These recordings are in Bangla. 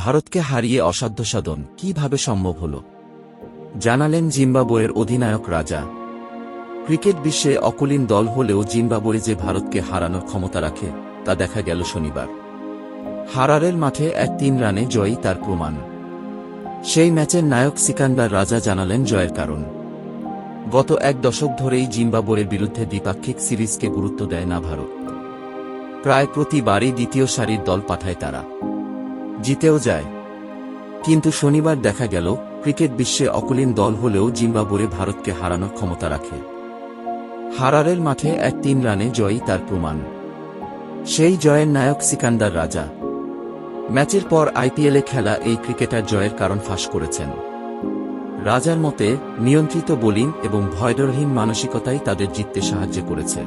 ভারতকে হারিয়ে অসাধ্য সাধন কীভাবে সম্ভব হল? জানালেন জিম্বাবুয়ের অধিনায়ক রাজা। ক্রিকেট বিশ্বে অকুলীন দল হলেও জিম্বাবুয়ে যে ভারতকে হারানোর ক্ষমতা রাখে, তা দেখা গেল শনিবার। হারারের মাঠে এক তিন রানে জয়ই তার প্রমাণ। সেই ম্যাচের নায়ক সিকান্দার রাজা জানালেন জয়ের কারণ। গত এক দশক ধরেই জিম্বাবুয়ের বিরুদ্ধে দ্বিপাক্ষিক সিরিজকে গুরুত্ব দেয় না ভারত। প্রায় প্রতিবারই দ্বিতীয় সারির দল পাঠায় তারা। জিতেও যায়। কিন্তু শনিবার দেখা গেল, ক্রিকেট বিশ্বে অকুলীন দল হলেও জিম্বাবুয়ে ভারতকে হারানোর ক্ষমতা রাখে। হারারের মাঠে এক তিন রানে জয়ই তার প্রমাণ। সেই জয়ের নায়ক সিকান্দার রাজা। ম্যাচের পর আইপিএলে খেলা এই ক্রিকেটার জয়ের কারণ ফাঁস করেছেন। রাজার মতে, নিয়ন্ত্রিত বোলিং এবং ভয়ডরহীন মানসিকতাই তাদের জিততে সাহায্য করেছে।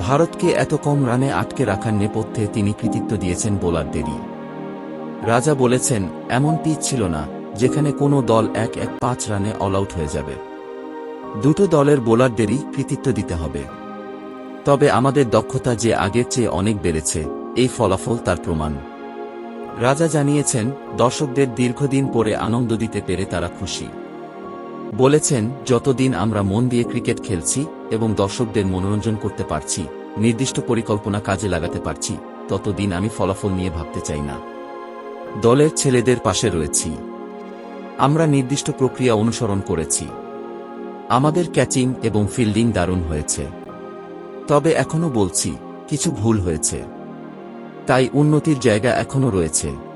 ভারতকে এত কম রানে আটকে রাখার নেপথ্যে তিনি কৃতিত্ব দিয়েছেন বোলারদেরই। রাজা বলেছেন, এমন পিচ ছিল না, যেখানে কোনো দল এক এক পাঁচ রানে অল আউট হয়ে যাবে। দুটো দলের বোলারদেরই কৃতিত্ব দিতে হবে। তবে আমাদের দক্ষতা যে আগের চেয়ে অনেক বেড়েছে, এই ফলাফল তার প্রমাণ। রাজা জানিয়েছেন, দর্শকদের দীর্ঘদিন পরে আনন্দ দিতে পেরে তারা খুশি। বলেছেন, যতদিন আমরা মন দিয়ে ক্রিকেট খেলছি এবং দর্শকদের মনোরঞ্জন করতে পারছি, নির্দিষ্ট পরিকল্পনা কাজে লাগাতে পারছি, ততদিন আমি ফলাফল নিয়ে ভাবতে চাই না। দলের ছেলেদের পাশে রয়েছি। আমরা নির্দিষ্ট প্রক্রিয়া অনুসরণ করেছি। আমাদের ক্যাচিং এবং ফিল্ডিং দারুণ হয়েছে। তবে এখনও বলছি, কিছু ভুল হয়েছে। তাই উন্নতির জায়গা এখনও রয়েছে।